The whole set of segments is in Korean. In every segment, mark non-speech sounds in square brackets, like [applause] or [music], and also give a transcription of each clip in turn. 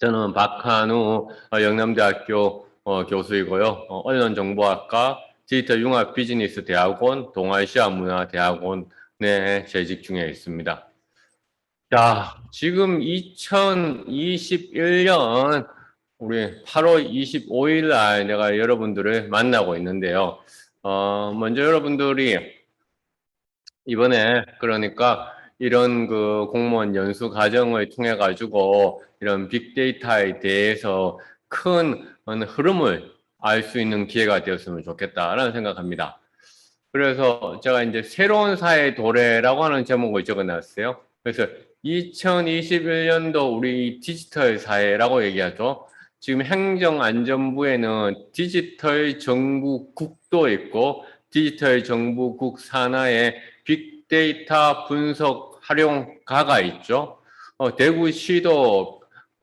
저는 박한우 어, 영남대학교 어, 교수이고요. 어, 언론정보학과 디지털 융합 비즈니스 대학원 동아시아 문화 대학원에 재직 중에 있습니다. 자, 지금 2021년 우리 8월 25일 날 내가 여러분들을 만나고 있는데요. 어, 먼저 여러분들이 이번에 그러니까 이런 그 공무원 연수 과정을 통해 가지고 이런 빅데이터에 대해서 큰 흐름을 알 수 있는 기회가 되었으면 좋겠다라는 생각합니다. 그래서 제가 이제 새로운 사회 도래라고 하는 제목을 적어놨어요. 그래서 2021년도 우리 디지털 사회라고 얘기하죠. 지금 행정안전부에는 디지털 정부 국도 있고 디지털 정부 국 산하에 빅데이터 분석 활용가가 있죠. 어, 대구시도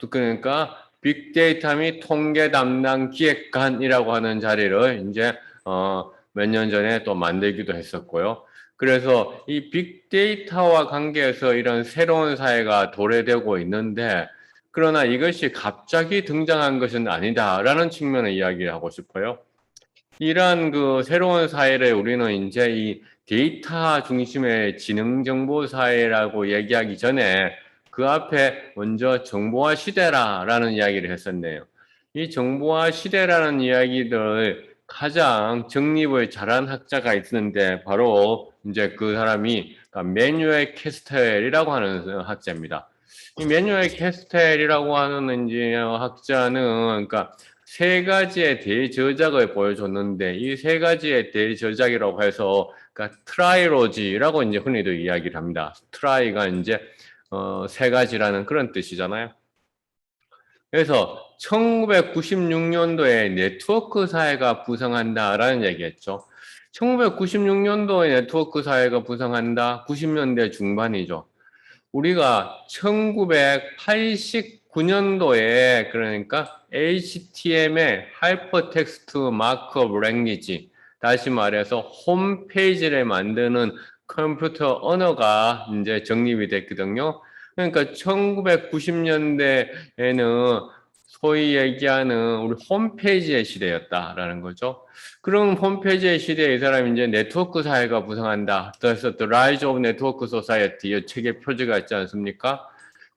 그러니까 빅데이터 및 통계 담당 기획관이라고 하는 자리를 이제 어, 몇 년 전에 또 만들기도 했었고요. 그래서 이 빅데이터와 관계해서 이런 새로운 사회가 도래되고 있는데 그러나 이것이 갑자기 등장한 것은 아니다라는 측면을 이야기하고 싶어요. 이러한 그 새로운 사회를 우리는 이제 이 데이터 중심의 지능 정보 사회라고 얘기하기 전에 그 앞에 먼저 정보화 시대라라는 이야기를 했었네요. 이 정보화 시대라는 이야기들 가장 정립을 잘한 학자가 있는데 바로 이제 그 사람이 매뉴엘 캐스텔이라고 하는 학자입니다. 이 매뉴엘 캐스텔이라고 하는 이제 학자는 그러니까 세 가지의 대저작을 보여줬는데 이 세 가지의 대저작이라고 해서 그러니까 트라이로지라고 이제 흔히도 이야기를 합니다. 트라이가 이제 어, 세 가지라는 그런 뜻이잖아요. 그래서 1996년도에 네트워크 사회가 부상한다라는 얘기했죠. 1996년도에 네트워크 사회가 부상한다. 90년대 중반이죠. 우리가 1989년도에 그러니까 HTML 하이퍼텍스트 마크업 랭귀지 다시 말해서 홈페이지를 만드는 컴퓨터 언어가 이제 정립이 됐거든요. 그러니까 1990년대에는 소위 얘기하는 우리 홈페이지의 시대였다라는 거죠. 그럼 홈페이지의 시대에 이 사람이 이제 네트워크 사회가 부상한다. 그래서 The Rise of Network Society 이 책의 표지가 있지 않습니까?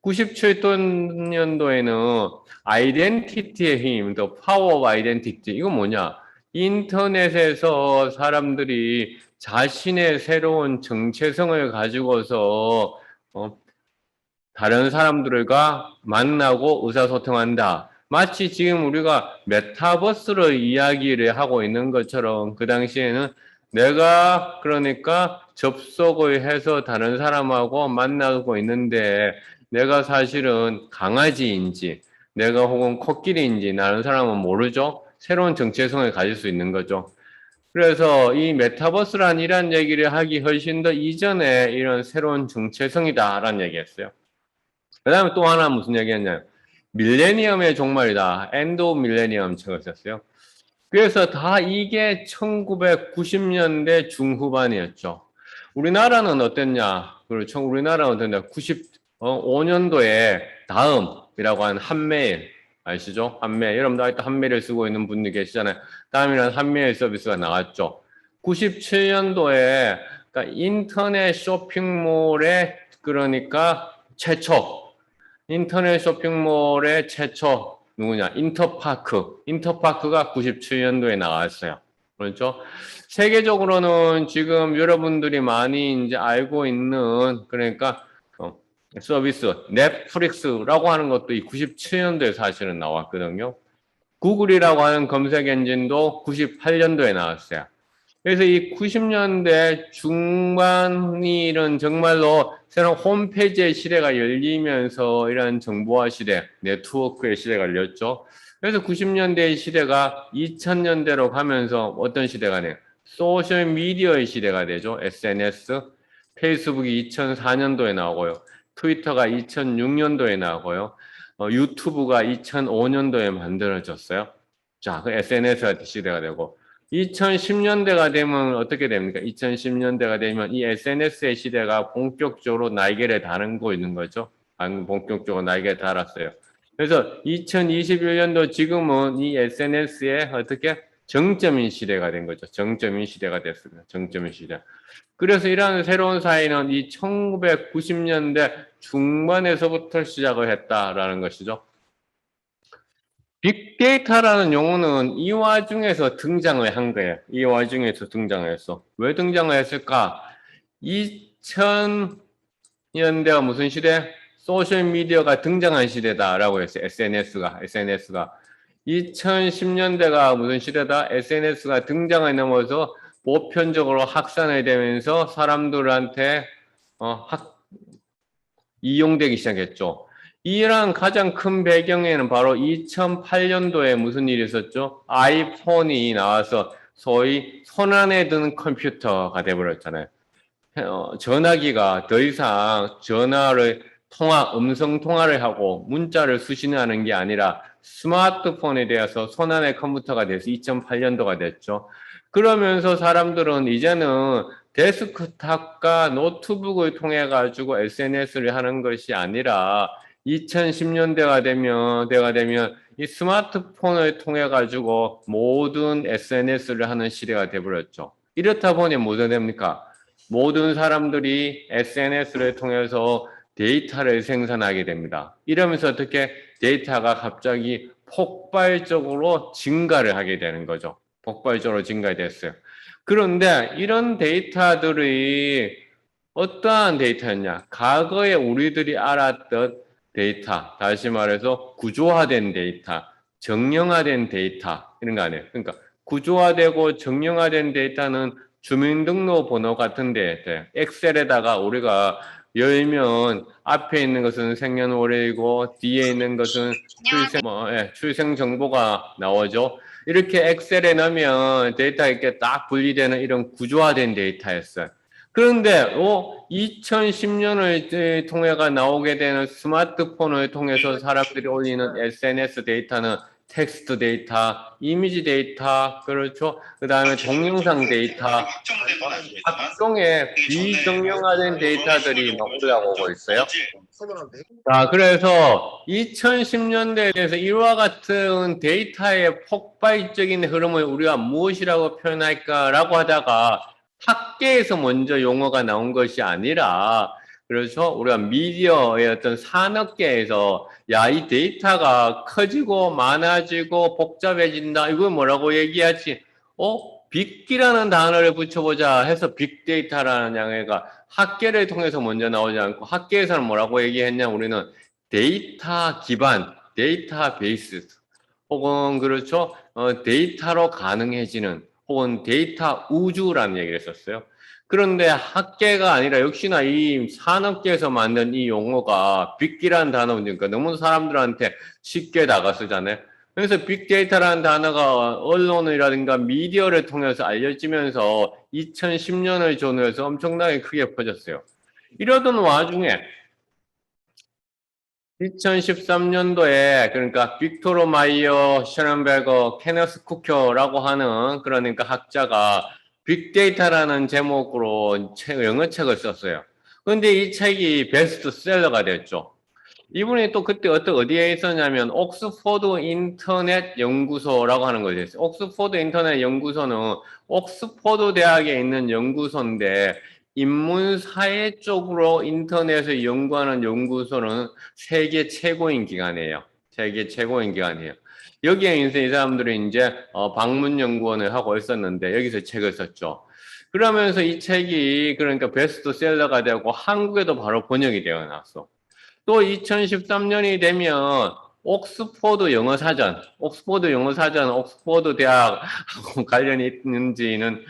97년도에는 아이덴티티의 힘, The Power of Identity 이거 뭐냐? 인터넷에서 사람들이 자신의 새로운 정체성을 가지고서 어, 다른 사람들과 만나고 의사소통한다. 마치 지금 우리가 메타버스를 이야기를 하고 있는 것처럼 그 당시에는 내가 그러니까 접속을 해서 다른 사람하고 만나고 있는데 내가 사실은 강아지인지 내가 혹은 코끼리인지 다른 사람은 모르죠. 새로운 정체성을 가질 수 있는 거죠. 그래서 이 메타버스란 이런 얘기를 하기 훨씬 더 이전에 이런 새로운 정체성이다라는 얘기했어요. 그 다음에 또 하나 무슨 얘기했냐면 밀레니엄의 종말이다. 오브 밀레니엄 책을 썼어요. 그래서 다 이게 1990년대 중후반이었죠. 우리나라는 어땠냐? 그렇죠. 우리나라는 어땠냐? 95년도에 다음이라고 하는 한메일 아시죠? 한메일. 여러분도 아직도 한메일을 쓰고 있는 분들 계시잖아요. 다음이라는 한메일 서비스가 나왔죠. 97년도에 그러니까 인터넷 쇼핑몰의 그러니까 최초 인터넷 쇼핑몰의 최초 누구냐? 인터파크. 인터파크가 97년도에 나왔어요. 그렇죠? 세계적으로는 지금 여러분들이 많이 이제 알고 있는 그러니까 어, 서비스 넷플릭스라고 하는 것도 이 97년도에 사실은 나왔거든요. 구글이라고 하는 검색 엔진도 98년도에 나왔어요. 그래서 이 90년대 중반일은 정말로 새로운 홈페이지의 시대가 열리면서 이런 정보화 시대, 네트워크의 시대가 열렸죠. 그래서 90년대의 시대가 2000년대로 가면서 어떤 시대가 돼요? 소셜 미디어의 시대가 되죠. SNS, 페이스북이 2004년도에 나오고요. 트위터가 2006년도에 나오고요. 어, 유튜브가 2005년도에 만들어졌어요. 자, 그 SNS 시대가 되고 2010년대가 되면 어떻게 됩니까? 2010년대가 되면 이 SNS의 시대가 본격적으로 날개를 다는 거 있는 거죠. 본격적으로 날개 달았어요. 그래서 2021년도 지금은 이 SNS의 어떻게 정점인 시대가 된 거죠. 정점인 시대가 됐습니다. 정점인 시대. 그래서 이러한 새로운 사회는 이 1990년대 중반에서부터 시작을 했다라는 것이죠. 빅데이터라는 용어는 이 와중에서 등장을 한 거예요. 이 와중에서 등장을 했어. 왜 등장을 했을까? 2000년대가 무슨 시대? 소셜 미디어가 등장한 시대다라고 했어요. SNS가 SNS가 2010년대가 무슨 시대다? SNS가 등장을 넘어서 보편적으로 확산이 되면서 사람들한테 어, 학, 이용되기 시작했죠. 이러한 가장 큰 배경에는 바로 2008년도에 무슨 일이 있었죠? 아이폰이 나와서 소위 손안에 드는 컴퓨터가 돼버렸잖아요. 어, 전화기가 더 이상 전화를 통화, 음성 통화를 하고 문자를 수신하는 게 아니라 스마트폰에 대해서 손안의 컴퓨터가 돼서 2008년도가 됐죠. 그러면서 사람들은 이제는 데스크탑과 노트북을 통해 가지고 SNS를 하는 것이 아니라 2010년대가 되면 대가 되면 이 스마트폰을 통해 가지고 모든 SNS를 하는 시대가 되버렸죠. 이렇다 보니 뭐가 됩니까? 모든 사람들이 SNS를 통해서 데이터를 생산하게 됩니다. 이러면서 어떻게 데이터가 갑자기 폭발적으로 증가를 하게 되는 거죠. 폭발적으로 증가됐어요. 그런데 이런 데이터들이 어떠한 데이터였냐? 과거에 우리들이 알았던 데이터, 다시 말해서 구조화된 데이터, 정형화된 데이터 이런 거 아니에요. 그러니까 구조화되고 정형화된 데이터는 주민등록번호 같은 데이터, 엑셀에다가 우리가 열면 앞에 있는 것은 생년월일이고 뒤에 있는 것은 출생 뭐 예, 출생 정보가 나오죠. 이렇게 엑셀에 넣으면 데이터 이렇게 딱 분리되는 이런 구조화된 데이터였어요. 그런데 어, 2010년을 통해가 나오게 되는 스마트폰을 통해서 사람들이 올리는 SNS 데이터는 텍스트 데이터, 이미지 데이터, 그렇죠. 그 다음에 동영상 데이터, 각종의 비정형화된 데이터들이 막 올라오고 있어요. 자, 그래서 2010년대에서 이와 같은 데이터의 폭발적인 흐름을 우리가 무엇이라고 표현할까라고 하다가 학계에서 먼저 용어가 나온 것이 아니라 그래서 우리가 미디어의 어떤 산업계에서 야, 이 데이터가 커지고 많아지고 복잡해진다. 이걸 뭐라고 얘기하지? 어? 빅기라는 단어를 붙여보자 해서 빅데이터라는 양해가 학계를 통해서 먼저 나오지 않고 학계에서는 뭐라고 얘기했냐? 우리는 데이터 기반, 데이터 베이스 혹은 그렇죠? 어, 데이터로 가능해지는 혹은 데이터 우주라는 얘기를 했었어요. 그런데 학계가 아니라 역시나 이 산업계에서 만든 이 용어가 빅기라는 단어니까 너무 사람들한테 쉽게 다가서잖아요. 그래서 빅데이터라는 단어가 언론이라든가 미디어를 통해서 알려지면서 2010년을 전후해서 엄청나게 크게 퍼졌어요. 이러던 와중에 2013년도에 그러니까 빅토로 마이어, 셔넌베거, 케너스 쿠켜라고 하는 그러니까 학자가 빅데이터라는 제목으로 책, 영어책을 썼어요. 근데 이 책이 베스트셀러가 됐죠. 이분이 또 그때 어떤 어디에 있었냐면 옥스포드 인터넷 연구소라고 하는 있어요. 옥스포드 인터넷 연구소는 옥스포드 대학에 있는 연구소인데 인문사회 쪽으로 인터넷을 연구하는 연구소는 세계 최고인 기관이에요. 세계 최고인 기관이에요. 여기에 이제 이 사람들이 이제 어, 방문 연구원을 하고 있었는데 여기서 책을 썼죠. 그러면서 이 책이 그러니까 베스트셀러가 되고 한국에도 바로 번역이 되어 났어. 또 2013년이 되면 옥스포드 영어 사전, 옥스포드 영어 사전, 옥스포드 대학하고 [laughs] 관련이 있는지는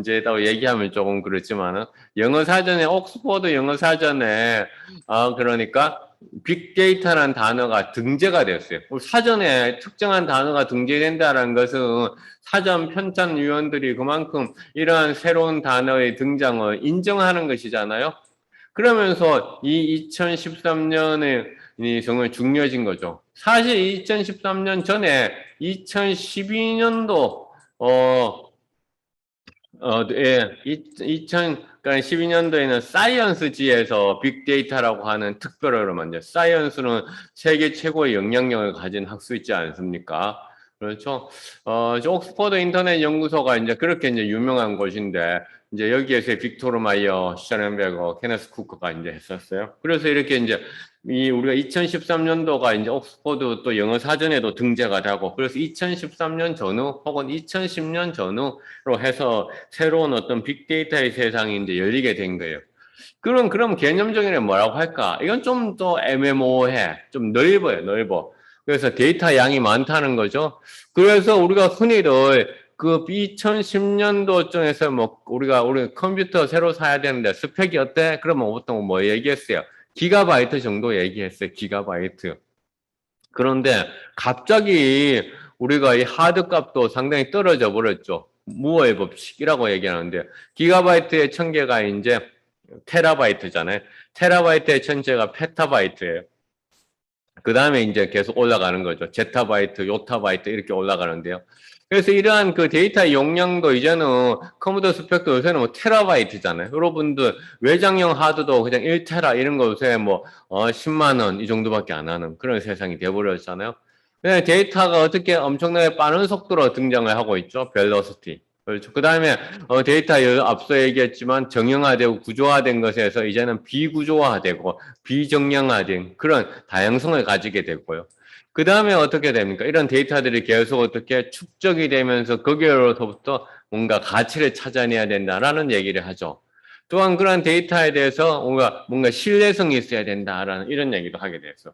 이제 또 얘기하면 조금 그렇지만은 영어 사전에 옥스포드 영어 사전에 어 그러니까 빅데이터라는 단어가 등재가 됐어요. 사전에 특정한 단어가 등재된다는 것은 사전 편찬 위원들이 그만큼 이러한 새로운 단어의 등장을 인정하는 것이잖아요. 그러면서 이 2013년에 정말 중요해진 거죠. 사실 2013년 전에 2012년도 어, 어, 예, 2000 그러니까 12년도에는 사이언스지에서 빅데이터라고 하는 특별어를 만들. 사이언스는 세계 최고의 영향력을 가진 학수 있지 않습니까? 그렇죠. 어, 저 옥스퍼드 인터넷 연구소가 이제 그렇게 이제 유명한 곳인데 이제 여기에서 빅토르 마이어, 샤넨베거, 케네스 쿠커가 이제 했었어요. 그래서 이렇게 이제 이 우리가 2013년도가 이제 옥스퍼드 또 영어 사전에도 등재가 되고 그래서 2013년 전후 혹은 2010년 전후로 해서 새로운 어떤 빅데이터의 세상이 이제 열리게 된 거예요. 그럼 그럼 개념적인 뭐라고 할까? 이건 좀 더 애매모호해. 좀 넓어요, 넓어. 그래서 데이터 양이 많다는 거죠. 그래서 우리가 흔히들 그 2010년도쯤에서 뭐 우리가 우리 컴퓨터 새로 사야 되는데 스펙이 어때? 그러면 보통 뭐 얘기했어요? 기가바이트 정도 얘기했어요. 기가바이트. 그런데 갑자기 우리가 이 하드 값도 상당히 떨어져 버렸죠. 무어의 법칙이라고 얘기하는데 기가바이트의 천 개가 이제 테라바이트잖아요. 테라바이트의 천재가 페타바이트예요. 그 다음에 이제 계속 올라가는 거죠. 제타바이트, 요타바이트 이렇게 올라가는데요. 그래서 이러한 그 데이터 용량도 이제는 컴퓨터 스펙도 요새는 뭐 테라바이트잖아요. 여러분들 외장형 하드도 그냥 1테라 이런 거 요새 뭐 어, 10만 원 이 정도밖에 안 하는 그런 세상이 돼버렸잖아요. 데이터가 어떻게 엄청나게 빠른 속도로 등장을 하고 있죠. 벨로시티. 그렇죠. 그 다음에 어, 데이터 앞서 얘기했지만 정형화되고 구조화된 것에서 이제는 비구조화되고 비정량화된 그런 다양성을 가지게 되고요. 그 다음에 어떻게 됩니까? 이런 데이터들이 계속 어떻게 축적이 되면서 거기로부터 뭔가 가치를 찾아내야 된다라는 얘기를 하죠. 또한 그런 데이터에 대해서 뭔가 뭔가 신뢰성이 있어야 된다라는 이런 얘기도 하게 돼서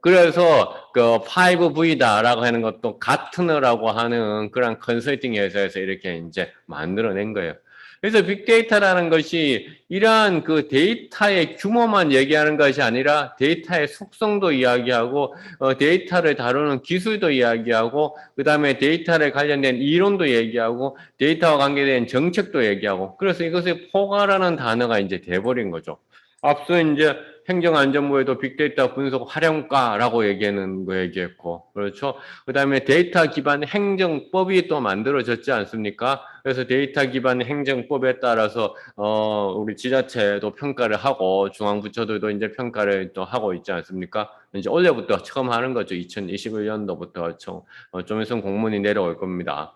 그래서 그 5V다라고 하는 것도 가트너라고 하는 그런 컨설팅 회사에서 이렇게 이제 만들어낸 거예요. 그래서 빅데이터라는 것이 이러한 그 데이터의 규모만 얘기하는 것이 아니라 데이터의 속성도 이야기하고 어, 데이터를 다루는 기술도 이야기하고 그 다음에 데이터를 관련된 이론도 얘기하고 데이터와 관계된 정책도 얘기하고 그래서 이것이 포괄하는 단어가 이제 돼버린 거죠. 앞서 이제 행정안전부에도 빅데이터 분석 활용가라고 얘기하는 거 얘기했고, 그렇죠? 그 다음에 데이터 기반 행정법이 또 만들어졌지 않습니까? 그래서 데이터 기반 행정법에 따라서, 어, 우리 지자체도 평가를 하고, 중앙부처들도 이제 평가를 또 하고 있지 않습니까? 이제 올해부터 처음 하는 거죠. 2021년도부터 좀, 어, 좀 있으면 공문이 내려올 겁니다.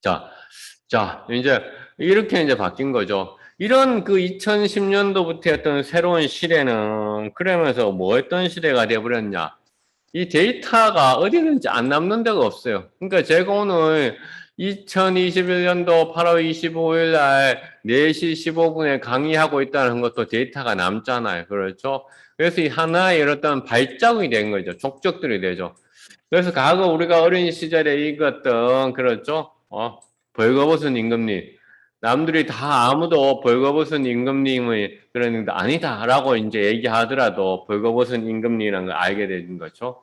자, 자, 이제 이렇게 이제 바뀐 거죠. 이런 그 2010년도부터 했던 새로운 시대는 그러면서 뭐 했던 시대가 돼버렸냐. 이 데이터가 어디든지 안 남는 데가 없어요. 그러니까 제가 오늘 2021년도 8월 25일 날 4시 15분에 강의하고 있다는 것도 데이터가 남잖아요. 그렇죠? 그래서 이 하나의 어떤 발자국이 된 거죠. 족적들이 되죠. 그래서 과거 우리가 어린 시절에 읽었던, 그렇죠? 어, 벌거벗은 임금님. 남들이 다 아무도 벌거벗은 임금님의 그런 아니다라고 이제 얘기하더라도 벌거벗은 임금님이라는 걸 알게 되는 거죠.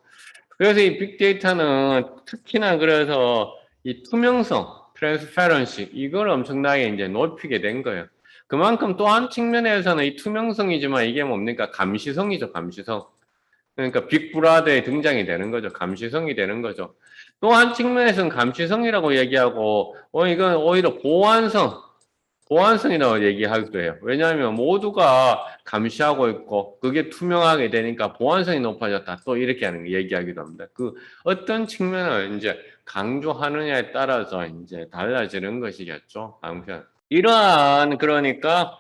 그래서 이 빅데이터는 특히나 그래서 이 투명성, 트랜스페런시 이걸 엄청나게 이제 높이게 된 거예요. 그만큼 또 한 측면에서는 이 투명성이지만 이게 뭡니까? 감시성이죠, 감시성. 그러니까 빅브라더의 등장이 되는 거죠. 감시성이 되는 거죠. 또 한 측면에서는 감시성이라고 얘기하고, 어, 이건 오히려 보안성, 보안성이라고 얘기하기도 해요. 왜냐하면 모두가 감시하고 있고 그게 투명하게 되니까 보안성이 높아졌다. 또 이렇게 하는 거 얘기하기도 합니다. 그 어떤 측면을 이제 강조하느냐에 따라서 이제 달라지는 것이겠죠. 방편. 이러한 그러니까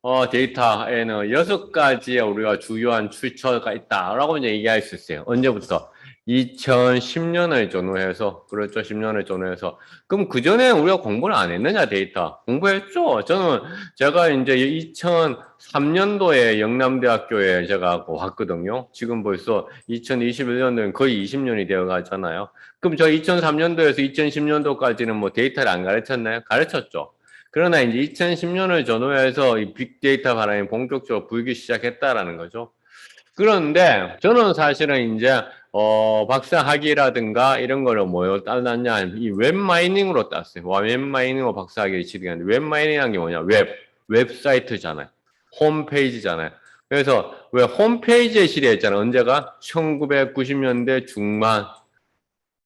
어, 데이터에는 여섯 가지의 우리가 주요한 출처가 있다라고 이제 얘기할 수 있어요. 언제부터? 2010년을 전후해서 그렇죠 10년을 전후해서 그럼 그 전에 우리가 공부를 안 했느냐 데이터? 공부했죠? 저는 제가 이제 2003년도에 영남대학교에 제가 왔거든요. 지금 벌써 2021년도는 거의 20년이 되어 가잖아요. 그럼 저 2003년도에서 2010년도까지는 뭐 데이터를 안 가르쳤나요? 가르쳤죠. 그러나 이제 2010년을 전후해서 이 빅데이터 바람이 본격적으로 불기 시작했다라는 거죠. 그런데 저는 사실은 이제 어, 박사 학위라든가 이런 거를 뭐로 따놨냐 이 웹 마이닝으로 땄어요. 와, 웹 마이닝으로 박사 학위를 취득했는데 웹 마이닝이란 게 뭐냐? 웹, 웹사이트잖아요. 홈페이지잖아요. 그래서 왜 홈페이지의 시대였잖아요. 언제가? 1990년대 중반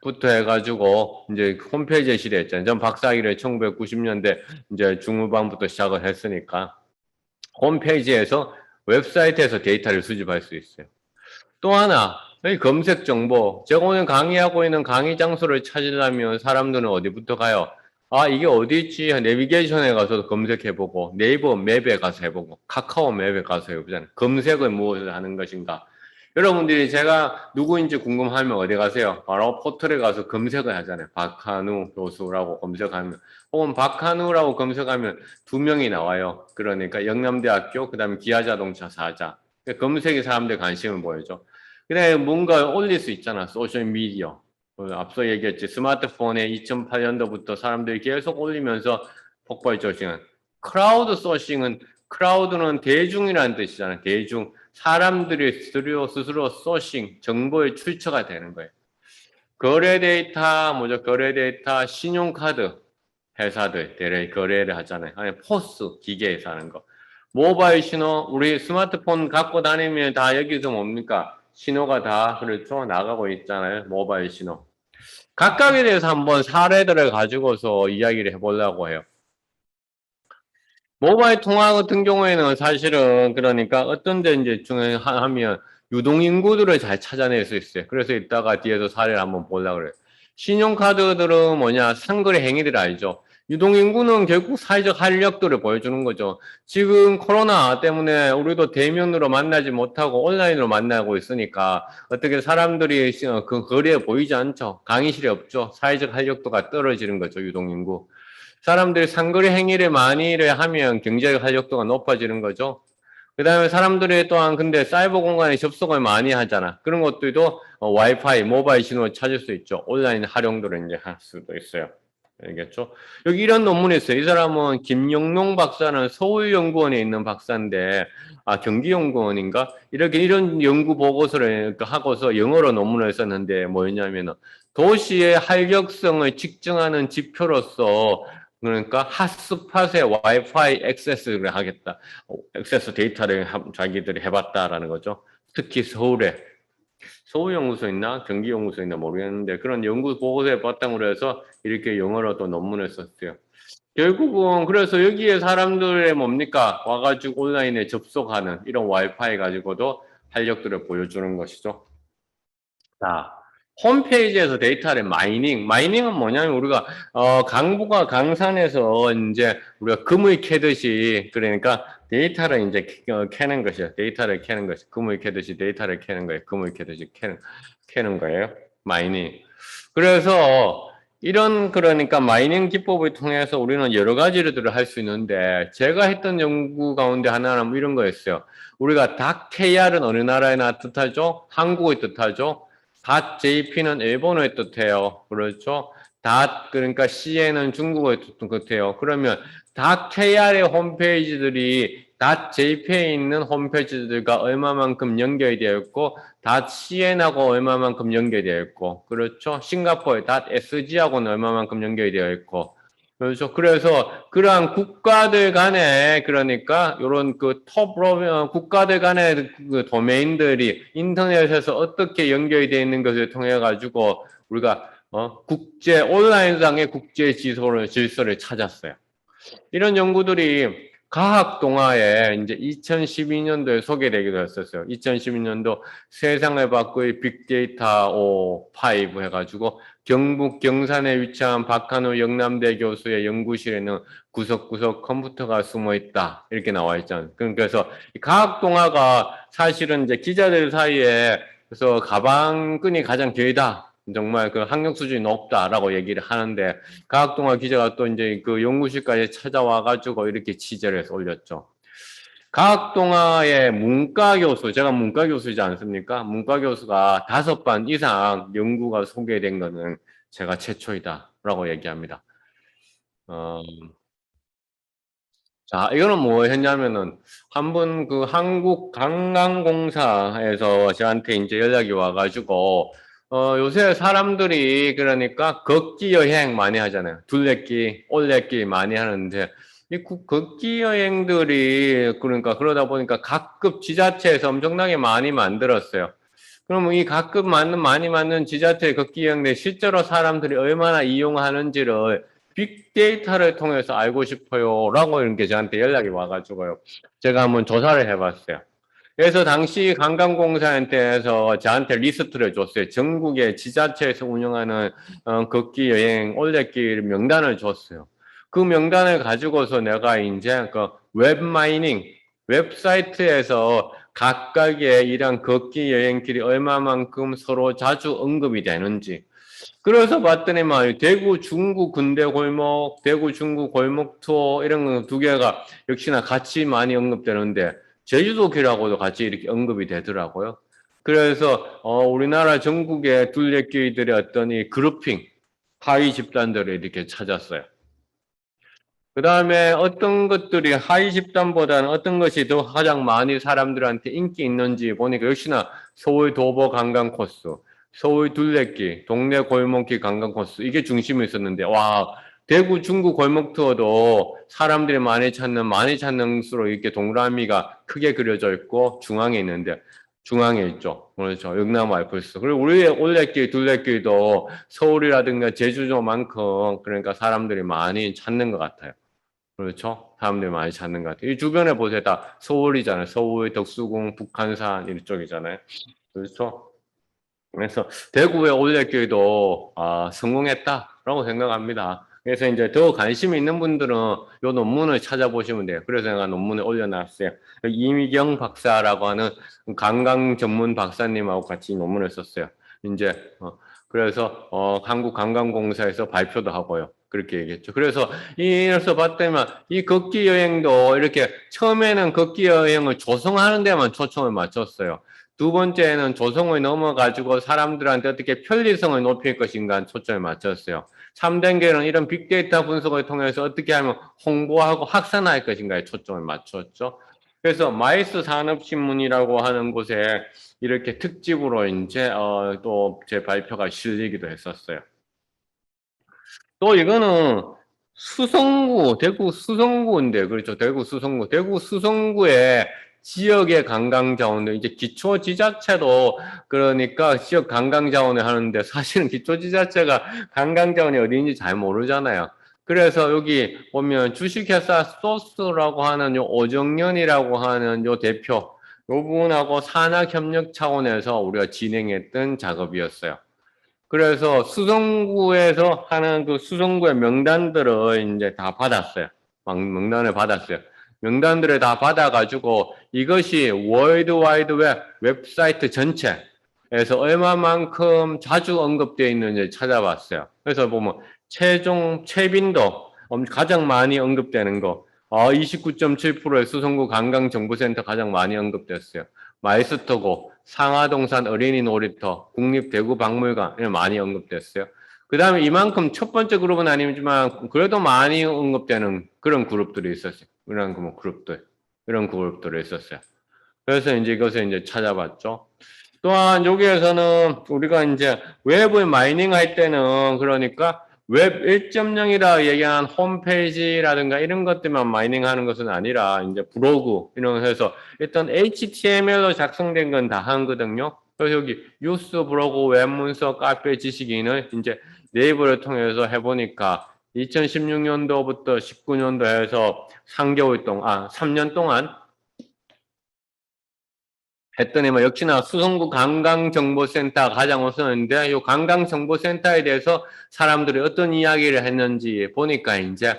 부터 해가지고 이제 홈페이지 시대 했잖아요. 전 박사일에 1990년대 이제 중후반부터 시작을 했으니까 홈페이지에서 웹사이트에서 데이터를 수집할 수 있어요. 또 하나 이 검색 정보. 제가 오늘 강의하고 있는 강의 장소를 찾으려면 사람들은 어디부터 가요? 아 이게 어디 있지? 내비게이션에 가서 검색해보고 네이버 맵에 가서 해보고 카카오 맵에 가서 해보잖아요. 검색을 무엇을 하는 것인가? 여러분들이 제가 누구인지 궁금하면 어디 가세요? 바로 포털에 가서 검색을 하잖아요. 박한우 교수라고 검색하면 혹은 박한우라고 검색하면 두 명이 나와요. 그러니까 영남대학교 그다음에 기아자동차 사자 검색에 사람들 관심을 보여줘. 그래 뭔가 올릴 수 있잖아 소셜 미디어. 어, 앞서 얘기했지 스마트폰에 2008년도부터 사람들이 계속 올리면서 폭발적 시간. 크라우드 소싱은 크라우드는 대중이라는 뜻이잖아요. 대중 사람들이 스스로 스스로 소싱 정보의 출처가 되는 거예요. 거래 데이터 뭐죠? 거래 데이터 신용카드 회사들 대래 거래를 하잖아요. 아니 포스 기계에서 하는 거. 모바일 신호 우리 스마트폰 갖고 다니면 다 여기서 뭡니까? 신호가 다 그렇죠 나가고 있잖아요. 모바일 신호. 각각에 대해서 한번 사례들을 가지고서 이야기를 해보려고 해요. 모바일 통화 같은 경우에는 사실은 그러니까 어떤 데 이제 중에 하- 하면 유동인구들을 잘 찾아낼 수 있어요. 그래서 이따가 뒤에서 사례를 한번 보려고 그래요. 신용카드들은 뭐냐 상거래 행위들 알죠? 유동인구는 결국 사회적 활력들을 보여주는 거죠. 지금 코로나 때문에 우리도 대면으로 만나지 못하고 온라인으로 만나고 있으니까 어떻게 사람들이 그 거리에 보이지 않죠. 강의실에 없죠. 사회적 활력도가 떨어지는 거죠. 유동인구. 사람들이 상거래 행위를 많이를 하면 경제적 활력도가 높아지는 거죠. 그 다음에 사람들이 또한 근데 사이버 공간에 접속을 많이 하잖아. 그런 것들도 어, 와이파이, 모바일 신호를 찾을 수 있죠. 온라인 활용도를 이제 할 수도 있어요. 알겠죠? 여기 이런 논문이 있어요. 이 사람은 김영롱 박사는 서울연구원에 있는 박사인데, 아, 경기연구원인가? 이렇게 이런 연구 보고서를 하고서 영어로 논문을 썼는데 뭐였냐면은 도시의 활력성을 측정하는 지표로서 그러니까 핫스팟의 와이파이 액세스를 하겠다. 어, 액세스 데이터를 함- 자기들이 해봤다라는 거죠. 특히 서울에 서울연구소 있나 경기연구소 있나 모르겠는데 그런 연구 보고서에 바탕으로 해서 이렇게 영어로 또 논문을 썼어요. 결국은 그래서 여기에 사람들의 뭡니까 와가지고 온라인에 접속하는 이런 와이파이 가지고도 활력들을 보여주는 것이죠. 자, 홈페이지에서 데이터를 마이닝. 마이닝은 뭐냐면 우리가 어, 강부가 강산에서 이제 우리가 금을 캐듯이 그러니까 데이터를 이제 캐- 어, 캐는 것이요. 데이터를 캐는 것이 금을 캐듯이 데이터를 캐는 거예요. 금을 캐듯이 캐는 캐는 거예요. 마이닝. 그래서 이런 그러니까 마이닝 기법을 통해서 우리는 여러 가지를 할 수 있는데 제가 했던 연구 가운데 하나는 뭐 이런 거였어요. 우리가 닷KR은 어느 나라에나 뜻하죠? 한국의 뜻하죠? 닷JP는 일본어의 뜻해요. 그렇죠? 닷 그러니까 CN은 중국어의 뜻 같아요. 그러면 닷KR의 홈페이지들이 닷JP에 있는 홈페이지들과 얼마만큼 연결이 되어 있고 닷CN하고 얼마만큼 연결이 되어 있고 그렇죠? 싱가포르의 닷SG하고는 얼마만큼 연결이 되어 있고 그렇죠. 그래서 그러한 국가들 간에 그러니까 이런 그톱 국가들 간의 그 도메인들이 인터넷에서 어떻게 연결이 되어 있는 것을 통해 가지고 우리가 어, 국제 온라인상의 국제 지소를 질서를 찾았어요. 이런 연구들이 과학 동화에 이제 2012년도에 소개되기도 했었어요. 2012년도 세상을 바꿀 빅데이터 5 해가지고 경북 경산에 위치한 박한우 영남대 교수의 연구실에는 구석구석 컴퓨터가 숨어 있다 이렇게 나와 있잖아요. 그래서 이 과학 동화가 사실은 이제 기자들 사이에 그래서 가방끈이 가장 길다. 정말 그 학력 수준이 높다라고 얘기를 하는데 과학 동화 기자가 또 이제 그 연구실까지 찾아와 가지고 이렇게 취재를 해서 올렸죠. 과학동화의 문과 교수, 제가 문과 교수이지 않습니까? 문과 교수가 다섯 번 이상 연구가 소개된 거는 제가 최초이다라고 얘기합니다. 어, 자, 이거는 뭐 했냐면은 한 번 그 한국 관광공사에서 저한테 이제 연락이 와가지고 어, 요새 사람들이 그러니까 걷기 여행 많이 하잖아요. 둘레길, 올레길 많이 하는데 걷기 여행들이 그러니까 그러다 보니까 각급 지자체에서 엄청나게 많이 만들었어요. 그러면 이 가끔 맞는 많이 맞는 지자체 걷기 여행 내 실제로 사람들이 얼마나 이용하는지를 빅데이터를 통해서 알고 싶어요라고 이런 게 저한테 연락이 와가지고요. 제가 한번 조사를 해봤어요. 그래서 당시 관광공사한테서 저한테 리스트를 줬어요. 전국의 지자체에서 운영하는 어, 걷기 여행 올레길 명단을 줬어요. 그 명단을 가지고서 내가 이제 그 웹마이닝 웹사이트에서 각각의 이런 걷기 여행길이 얼마만큼 서로 자주 언급이 되는지 그래서 봤더니만 대구 중구 군대 골목, 대구 중구 골목 투어 이런 거두 개가 역시나 같이 많이 언급되는데 제주도 길하고도 같이 이렇게 언급이 되더라고요. 그래서 어, 우리나라 전국의 둘레길들의 어떤 이 그룹핑 하위 집단들을 이렇게 찾았어요. 그 다음에 어떤 것들이 하위 집단보다는 어떤 것이 더 가장 많이 사람들한테 인기 있는지 보니까 역시나 서울 도보 관광 코스, 서울 둘레길, 동네 골목길 관광 코스 이게 중심이 있었는데 와 대구 중구 골목 투어도 사람들이 많이 찾는 많이 찾는 수로 이렇게 동그라미가 크게 그려져 있고 중앙에 있는데 중앙에 있죠. 그렇죠. 영남 알프스. 그리고 우리의 올레길, 둘레길도 서울이라든가 제주도만큼 그러니까 사람들이 많이 찾는 것 같아요. 그렇죠. 사람들이 많이 찾는 것 같아요. 이 주변에 보세요. 다 서울이잖아요. 서울, 덕수궁, 북한산 이쪽이잖아요. 그렇죠. 그래서 대구의 올레길도 아, 성공했다라고 생각합니다. 그래서 이제 더 관심 있는 분들은 요 논문을 찾아보시면 돼요. 그래서 제가 논문을 올려놨어요. 이미경 박사라고 하는 관광 전문 박사님하고 같이 논문을 썼어요. 이제 어, 그래서 어, 한국관광공사에서 발표도 하고요. 그렇게 얘기했죠. 그래서 이래서 봤더니만 이 걷기 여행도 이렇게 처음에는 걷기 여행을 조성하는 데만 초점을 맞췄어요. 두 번째는 조성을 넘어가지고 사람들한테 어떻게 편리성을 높일 것인가 초점을 맞췄어요. 3단계는 이런 빅데이터 분석을 통해서 어떻게 하면 홍보하고 확산할 것인가에 초점을 맞췄죠. 그래서 마이스 산업신문이라고 하는 곳에 이렇게 특집으로 이제 어, 또 제 발표가 실리기도 했었어요. 또 이거는 수성구, 대구 수성구인데, 그렇죠. 대구 수성구. 대구 수성구에 지역의 관광 자원들, 이제 기초 지자체도 그러니까 지역 관광 자원을 하는데 사실은 기초 지자체가 관광 자원이 어디인지 잘 모르잖아요. 그래서 여기 보면 주식회사 소스라고 하는 요 오정연이라고 하는 요 대표, 요 분하고 산학협력 차원에서 우리가 진행했던 작업이었어요. 그래서 수성구에서 하는 그 수성구의 명단들을 이제 다 받았어요. 명단을 받았어요. 명단들을 다 받아가지고 이것이 월드와이드 웹 웹사이트 전체에서 얼마만큼 자주 언급되어 있는지 찾아봤어요. 그래서 보면 최종 최빈도 가장 많이 언급되는 거 어, 29.7%의 수성구 관광정보센터 가장 많이 언급됐어요. 마이스터고, 상하동산 어린이 놀이터, 국립대구박물관 많이 언급됐어요. 그 다음에 이만큼 첫 번째 그룹은 아니지만 그래도 많이 언급되는 그런 그룹들이 있었어요. 이런 그 그룹들, 이런 그룹들이 있었어요. 그래서 이제 이것을 이제 찾아봤죠. 또한 여기에서는 우리가 이제 웹을 마이닝 할 때는 그러니까 웹 1.0이라 얘기한 홈페이지라든가 이런 것들만 마이닝하는 것은 아니라 이제 브로그 이런 해서 일단 HTML로 작성된 건다 하거든요. 그래서 여기 뉴스 브로그 웹문서 카페 지식인을 이제 네이버를 통해서 해보니까 2016년도부터 19년도 에서 3개월 동안, 아, 3년 동안 했더니 뭐 역시나 수성구 관광정보센터 가장 우선인데 이 관광정보센터에 대해서 사람들이 어떤 이야기를 했는지 보니까 이제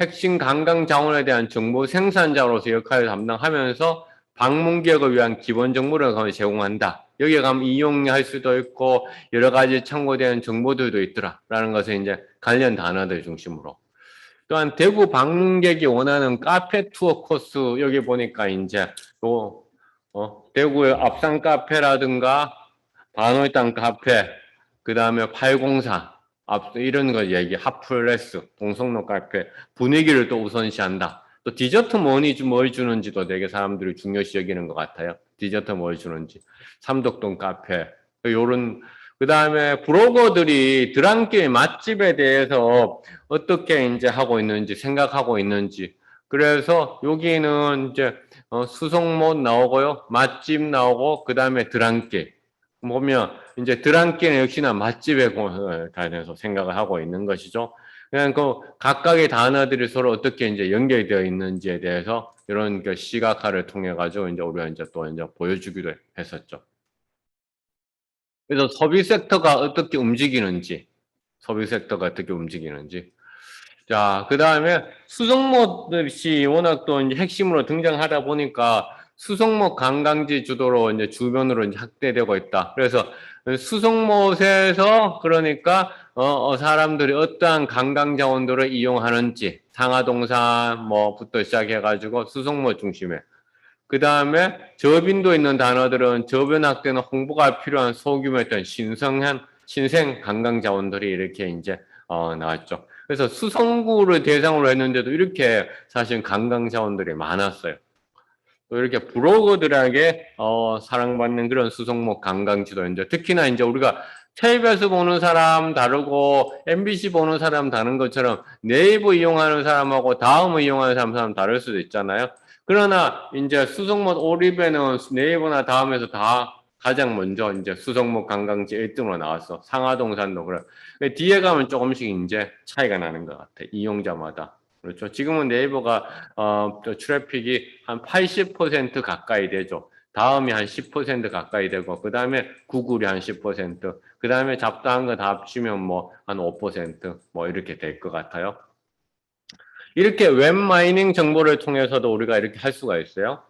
핵심 관광 자원에 대한 정보 생산자로서 역할을 담당하면서 방문 기억을 위한 기본 정보를 제공한다. 여기에 가면 이용할 수도 있고 여러 가지 참고되는 정보들도 있더라라는 것을 이제 관련 단어들 중심으로 또한 대구 방문객이 원하는 카페 투어 코스 여기 보니까 이제 요 어, 대구의 앞산 카페라든가 반월당 카페 그 다음에 804앞 이런 거 얘기 하플레스 동성로 카페 분위기를 또 우선시한다. 또 디저트 뭐니 뭘 주는지도 되게 사람들이 중요시 여기는 것 같아요. 디저트 뭘 주는지. 삼덕동 카페. 요런 그 다음에 브로거들이 드랑길 맛집에 대해서 어떻게 이제 하고 있는지 생각하고 있는지. 그래서 여기는 이제 어, 수성못 나오고요. 맛집 나오고 그 다음에 드랑길. 보면 이제 드랑키는 역시나 맛집에 고- 관해서 생각을 하고 있는 것이죠. 그냥 그 각각의 단어들이 서로 어떻게 이제 연결되어 있는지에 대해서 이런 그 시각화를 통해 가지고 이제 우리가 이제 또 이제 보여주기도 했었죠. 그래서 소비 섹터가 어떻게 움직이는지, 소비 섹터가 어떻게 움직이는지. 자, 그 다음에 수성못이 워낙 또 이제 핵심으로 등장하다 보니까 수성못 관광지 주도로 이제 주변으로 이제 확대되고 있다. 그래서 수성못에서 그러니까 어, 어, 사람들이 어떠한 관광 자원들을 이용하는지 상하동산 뭐부터 시작해가지고 수성못 중심에 그 다음에 저빈도 있는 단어들은 저변 확대는 홍보가 필요한 소규모 어떤 신성한 신생 관광 자원들이 이렇게 이제 어, 나왔죠. 그래서 수성구를 대상으로 했는데도 이렇게 사실 관광 자원들이 많았어요. 또 이렇게 브로거들에게 어, 사랑받는 그런 수성목 관광지도인데 특히나 이제 우리가 KBS 보는 사람 다르고 MBC 보는 사람 다른 것처럼 네이버 이용하는 사람하고 다음을 이용하는 사람 사람 다를 수도 있잖아요. 그러나 이제 수성못 오리배는 네이버나 다음에서 다 가장 먼저 이제 수성목 관광지 1등으로 나왔어. 상하동산도 그래. 뒤에 가면 조금씩 이제 차이가 나는 것 같아. 이용자마다. 그렇죠. 지금은 네이버가 어, 또 트래픽이 한 80% 가까이 되죠. 다음이 한 10% 가까이 되고, 그 다음에 구글이 한 10%, 그 다음에 잡다한 거 다 합치면 뭐 한 5%뭐 이렇게 될 것 같아요. 이렇게 웹 마이닝 정보를 통해서도 우리가 이렇게 할 수가 있어요.